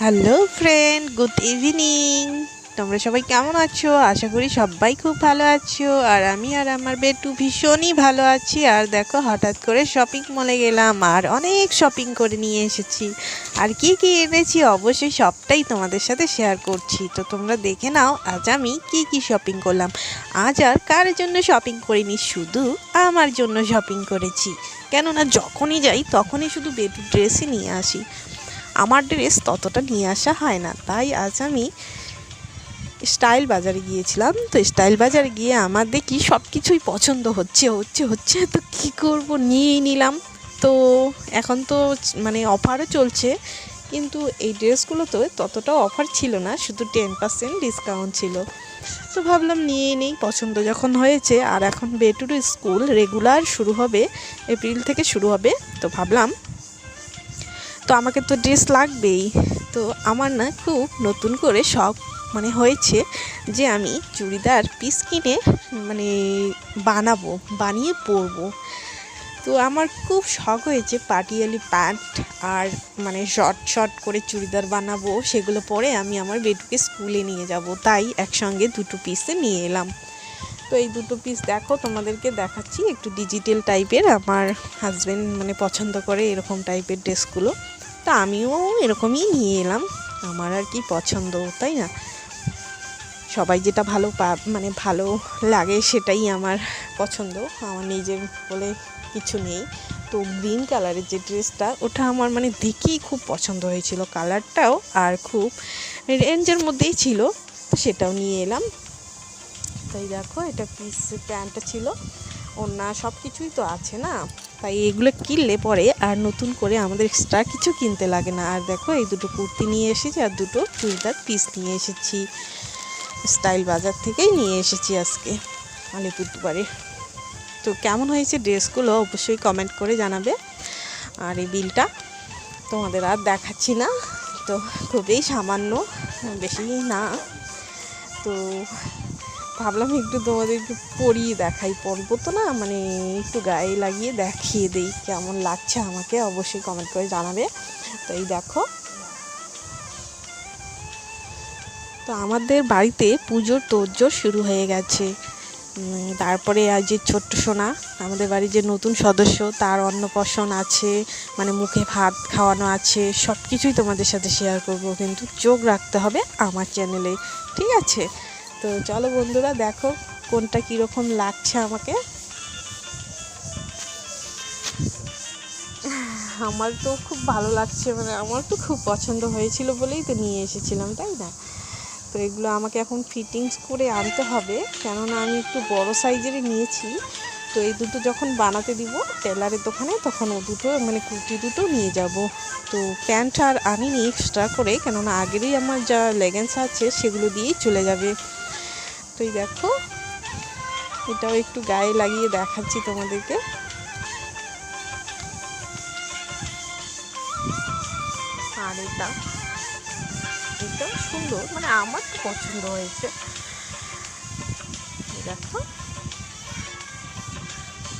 Hello friend good evening তোমরা সবাই কেমন আছো? আশা করি সবাই খুব ভালো আছো। আর আমি আর আমার বেটু ভীষণই ভালো আছি। আর দেখো, হঠাৎ করে শপিং মলে গেলাম। আর অনেক শপিং করে নিয়ে এসেছি। আর কি কি এনেছি? অবশ্যই সবটাই তোমাদের সাথে শেয়ার করছি। তো তোমরা দেখে নাও, আজ আমি কি কি শপিং করলাম। আজ আর কার জন্য শপিং করিনি? শুধু আমার জন্য শপিং করেছি। কেননা যখনই যাই, তখনই শুধু বেটু ড্রেসই নিয়ে আসি। আমার ড্রেস ততটা নিয়ে আসা হয় না। তাই আজ আমি স্টাইল বাজারে গিয়েছিলাম। তো স্টাইল বাজারে গিয়ে আমার দেখি সব কিছুই পছন্দ হচ্ছে হচ্ছে হচ্ছে। তো কী করব? নিয়েই নিলাম। তো এখন তো মানে অফারও চলছে। কিন্তু এই ড্রেসগুলোতে ততটাও অফার ছিল না। শুধু টেন পার্সেন্ট ডিসকাউন্ট ছিল। তো ভাবলাম নিয়েই নেই। পছন্দ যখন হয়েছে, আর এখন বেটুর স্কুল রেগুলার শুরু হবে, এপ্রিল থেকে শুরু হবে। তো ভাবলাম তো আমাকে তো ড্রেস লাগবেই। তো আমার না খুব নতুন করে শখ মানে হয়েছে যে আমি চুড়িদার পিস কিনে মানে বানাবো, বানিয়ে পরবো। তো আমার খুব শখ হয়েছে পাটিয়ালি প্যান্ট আর মানে শর্ট শর্ট করে চুড়িদার বানাবো। সেগুলো পরে আমি আমার বেটুকে স্কুলে নিয়ে যাব। তাই একসঙ্গে দুটো পিসে নিয়ে এলাম। তো এই দুটো পিস দেখো, তোমাদেরকে দেখাচ্ছি। একটু ডিজিটাল টাইপের আমার হাজব্যান্ড মানে পছন্দ করে এরকম টাইপের ড্রেসগুলো তো আমিও এরকমই নিয়ে এলাম। আমার আর কি পছন্দ, তাই না? সবাই যেটা ভালো পা মানে ভালো লাগে সেটাই আমার পছন্দ। আমার নিজের বলে কিছু নেই। তো গ্রিন কালারের যে ড্রেসটা ওটা আমার মানে দেখেই খুব পছন্দ হয়েছিল। কালারটাও আর খুব রেঞ্জের মধ্যেই ছিল, তো সেটাও নিয়ে এলাম। তাই দেখো, এটা পিস প্যান্টটা ছিল। ওনা সব কিছুই তো আছে না? তাই এগুলো কিনলে পরে আর নতুন করে আমাদের এক্সট্রা কিছু কিনতে লাগে না। আর দেখো, এই দুটো কুর্তি নিয়ে এসেছি আর দুটো চুড়িদার পিস নিয়ে এসেছি। স্টাইল বাজার থেকেই নিয়ে এসেছি আজকে আলিপুরদুয়ারে তো কেমন হয়েছে ড্রেসগুলো অবশ্যই কমেন্ট করে জানাবে। আর এই বিলটা তোমাদের আর দেখাচ্ছি না, তো খুবই সামান্য, বেশি না। তো ভাবলাম একটু তোমাদের একটু পরিয়ে দেখাই। পরবো তো না মানে একটু গায়ে লাগিয়ে দেখিয়ে দেই কেমন লাগছে আমাকে, অবশ্যই কমেন্ট করে জানাবে। তো এই দেখো। তো আমাদের বাড়িতে পুজোর তোড়জোড় শুরু হয়ে গেছে। তারপরে আর যে ছোট্ট সোনা, আমাদের বাড়ির যে নতুন সদস্য, তার অন্নপ্রাশন আছে মানে মুখে ভাত খাওয়ানো আছে সব কিছুই তোমাদের সাথে শেয়ার করব। কিন্তু চোখ রাখতে হবে আমার চ্যানেলে ঠিক আছে? তো চলো বন্ধুরা, দেখো কোনটা কীরকম লাগছে আমাকে। আমার তো খুব ভালো লাগছে মানে আমার তো খুব পছন্দ হয়েছিল বলেই তো নিয়ে এসেছিলাম, তাই না? তো এগুলো আমাকে এখন ফিটিংস করে আনতে হবে, কেননা আমি একটু বড় সাইজেরই নিয়েছি। তো এই দুটো যখন বানাতে দিব টেলারের দোকানে, তখন ও দুটো মানে কুর্তি দুটো নিয়ে যাব। তো প্যান্ট আর আনিনি এক্সট্রা করে, কেননা আগেরই আমার যা লেগেন্স আছে, সেগুলো দিয়েই চলে যাবে। এই দেখো। এটাও একটু গায়ে লাগিয়ে দেখাচ্ছি তোমাদেরকে। আর এটা এটাও সুন্দর মানে আমার তো পছন্দ হয়েছে। দেখো।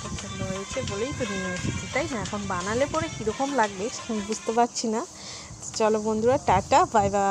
পছন্দ হয়েছে বলেই তো নিয়ে এসেছি, তাই না? এখন বানালে পরে কীরকম লাগবে বুঝতে পারছি না। চলো বন্ধুরা, টাটা, বাই বাই।